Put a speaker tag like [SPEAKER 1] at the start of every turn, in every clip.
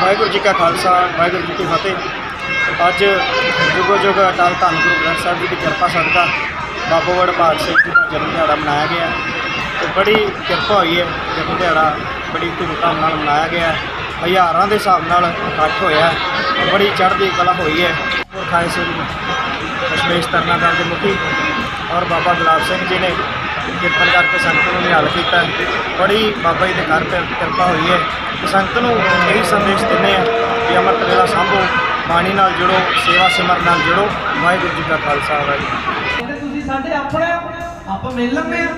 [SPEAKER 1] ਵਾਹਿਗੁਰੂ ਜੀ ਕਾ ਖਾਲਸਾ, ਵਾਹਿਗੁਰੂ ਜੀ ਕੀ ਫਤਿਹ। ਅੱਜ ਜੁਗੋ ਜੁਗ ਅਟਲ ਧੰਨ ਗੁਰੂ ਗ੍ਰੰਥ ਸਾਹਿਬ ਜੀ ਦੀ ਕਿਰਪਾ ਸਦਕਾ ਬਾਬਾ ਵਡਭਾਗ ਸਿੰਘ ਜੀ ਦਾ ਜਨਮ ਦਿਹਾੜਾ ਮਨਾਇਆ ਗਿਆ ਤੇ ਬੜੀ ਕਿਰਪਾ ਹੋਈ ਹੈ ਜਨਮ ਦਿਹਾੜਾ ਬੜੀ ਧੂਮਧਾਮ ਨਾਲ ਮਨਾਇਆ ਗਿਆ ਹਜ਼ਾਰਾਂ ਦੇ ਹਿਸਾਬ ਨਾਲ ਇਕੱਠ ਹੋਇਆ ਬੜੀ ਚੜ੍ਹਦੀ ਕਲਾ ਹੋਈ ਹੈ। ਖਾਏ ਸਿੰਘ ਦਸ਼ਮੇਸ਼ ਤਰਨਾ ਦਲ ਦੇ ਮੁਖੀ ਔਰ ਬਾਬਾ ਗੁਲਾਬ ਸਿੰਘ ਜੀ ਨੇ ਕਿਰਪਨ ਕਰਕੇ ਸੰਗਤ ਨੂੰ ਨਿਹਾਲ ਕੀਤਾ ਬੜੀ ਬਾਬਾ ਜੀ ਦੇ ਘਰ ਤੇ ਕਿਰਪਾ ਹੋਈ ਹੈ। ਕਿ ਸੰਗਤ ਨੂੰ ਇਹੀ ਸੰਦੇਸ਼ ਦਿੰਦੇ ਆ ਕਿ ਅੰਮ੍ਰਿਤ ਵੇਲਾ ਸੰਭੋ, ਬਾਣੀ ਨਾਲ ਜੁੜੋ, ਸੇਵਾ ਸਿਮਰਨ ਨਾਲ ਜੁੜੋ। ਵਾਹਿਗੁਰੂ ਜੀ ਕਾ ਖਾਲਸਾ, ਵਾਹਿਗੁਰੂ
[SPEAKER 2] ਤੁਸੀਂ ਸਾਡੇ ਆਪਣੇ ਆਪਾਂ ਮਿਲ ਲੈਂਦੇ ਆ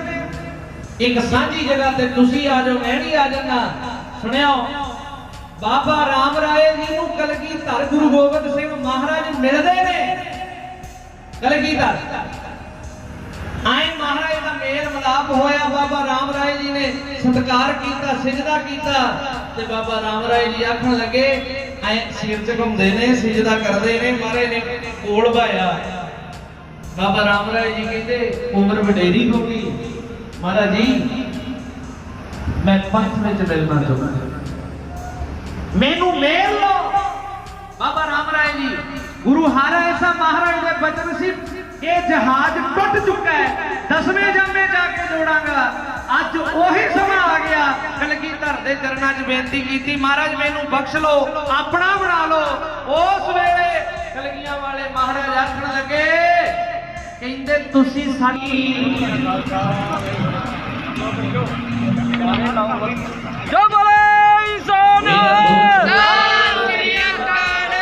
[SPEAKER 2] ਇੱਕ ਸਾਂਝੀ ਜਗ੍ਹਾ ਤੇ ਤੁਸੀਂ ਆ ਜਾਓ, ਮੈਂ ਵੀ ਆ ਜਾਣਾ ਸੁਣਿਓ, ਬਾਬਾ ਰਾਮ ਰਾਏ ਜੀ ਨੂੰ ਕਲਗੀਧਰ ਗੁਰੂ ਗੋਬਿੰਦ ਸਿੰਘ ਮਹਾਰਾਜ ਮਿਲਦੇ ਨੇ। ਕਲਗੀਧਰ ਆਏ ਮਹਾਰਾਜ ਦਾ ਮੇਲ ਮਲਾਪ ਹੋਇਆ ਬਾਬਾ ਰਾਮ ਰਾਏ ਜੀ ਨੇ ਸਤਿਕਾਰ ਕੀਤਾ, ਸਿਜਦਾ ਕੀਤਾ ਤੇ ਬਾਬਾ ਰਾਮ ਰਾਏ ਜੀ ਆਖਣ ਲੱਗੇ, ਐ ਸਿਰ ਤੇ ਘੁੰਮਦੇ ਨੇ, ਸਿਜਦਾ ਕਰਦੇ ਨੇ ਮਹਾਰਾਜ ਨੇ, ਕੋਲ ਭਾਇਆ ਬਾਬਾ ਰਾਮ ਰਾਏ ਜੀ ਕਹਿੰਦੇ, ਉਮਰ ਵਡੇਰੀ ਹੋ ਗਈ। ਮਹਾਰਾਜ ਜੀ, ਮੈਂ ਪੰਥ ਵਿੱਚ ਮਿਲਣਾ ਚਾਹੁੰਦਾ ਮੈਨੂੰ ਮੇਲ ਲਓ। ਬਾਬਾ ਰਾਮ ਰਾਏ ਜੀ, ਗੁਰੂ ਹਰਿ ਸਾਹਿਬ ਮਹਾਰਾਜ ਦੇ ਬਚਨ ਸੀ, ਇਹ ਜਹਾਜ਼ ਟੁੱਟ ਚੁੱਕਾ ਹੈ। ਦਸਵੇਂ ਜਾਮੇ ਜਾ ਕੇ ਜੋੜਾਂਗਾ ਅੱਜ ਉਹੀ ਸਮਾਂ ਆ ਗਿਆ। ਕਲਗੀ ਧਰ ਦੇ ਚਰਨਾਂ 'ਚ ਬੇਨਤੀ ਕੀਤੀ ਮਹਾਰਾਜ ਮੈਨੂੰ ਬਖਸ਼ ਲਓ ਆਪਣਾ ਬਣਾ ਲਓ। ਉਸ ਵੇਲੇ ਕਲਗੀਆਂ ਵਾਲੇ ਮਹਾਰਾਜ ਆਖਣ ਲੱਗੇ ਕਹਿੰਦੇ ਤੁਸੀਂ ਸਾਡੀ ਜੋ ਬੋਲੇ ਇਸਾਨ ਸਤਿ ਸ੍ਰੀ ਅਕਾਲ।